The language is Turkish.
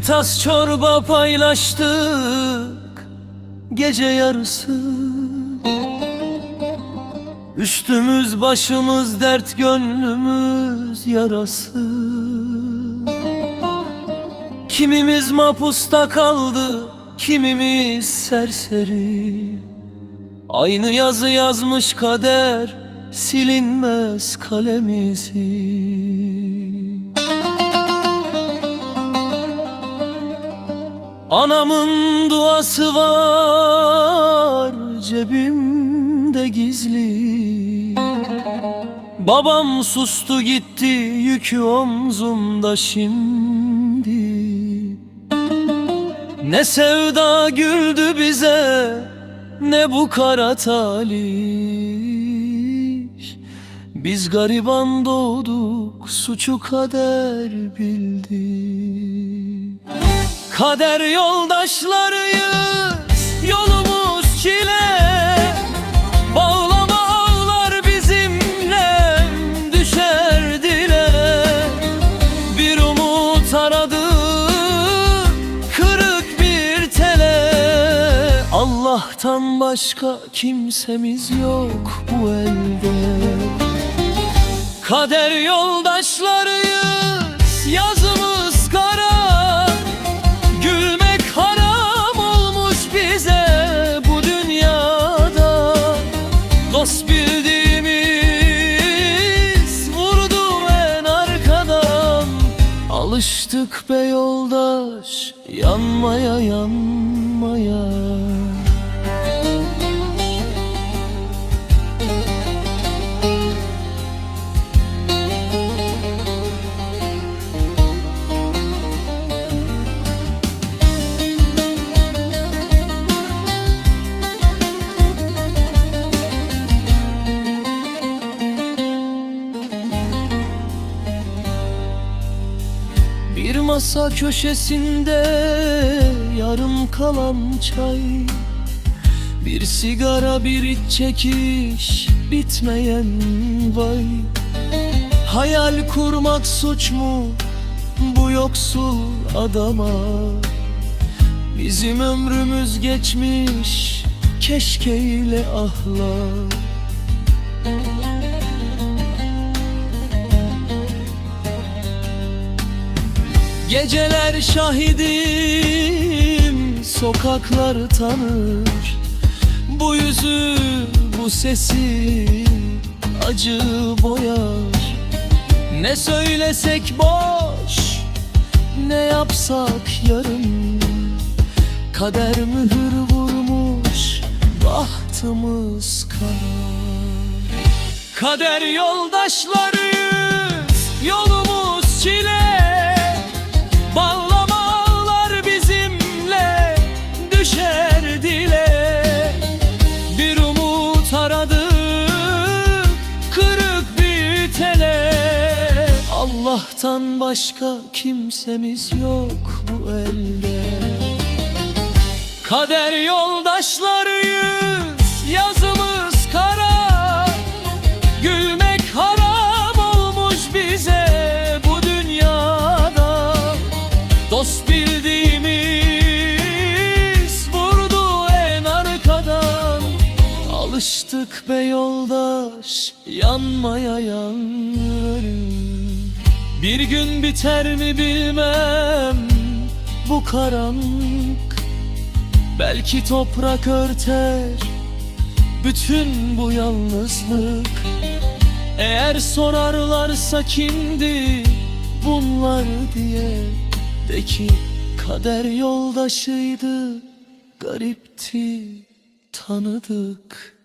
tas çorba paylaştık gece yarısı. Üstümüz başımız dert gönlümüz yarası. Kimimiz mapusta kaldı kimimiz serseri. Aynı yazı yazmış kader silinmez kalemizi Anamın duası var cebimde gizli. Babam sustu gitti yükü omzumda şimdi. Ne sevda güldü bize ne bu kara talih. Biz gariban doğduk suçu kader bildi Kader yoldaşlarıyız Yolumuz çile. Bağlama ağlar bizimle Düşer dile. Bir umut aradı Kırık bir tele. Allah'tan başka kimsemiz yok bu elde. Kader yoldaşlarıyız Yazımız Alıştık be yoldaş yanmaya yanmaya masa köşesinde yarım kalan çay Bir sigara bir iç çekiş bitmeyen vay. Hayal kurmak suç mu bu yoksul adama? Bizim ömrümüz geçmiş keşkeyle ahla Geceler şahidim Sokaklar tanır. Bu yüzü bu sesi Acı boyar. Ne söylesek boş Ne yapsak yarım. Kader mühür vurmuş Bahtımız kara Kader yoldaşlarıyız Allah'tan başka kimsemiz yok bu elde. Kader yoldaşlarıyız Yazımız kara. Gülmek haram olmuş bize bu dünyada. Dost bildiğimiz vurdu en arkadan. Alıştık be yoldaş yanmaya yanarım Bir gün biter mi bilmem. Bu karanlık Belki toprak örter. Bütün bu yalnızlık Eğer sorarlarsa kimdi bunlar diye. De ki kader yoldaşıydı garipti tanıdık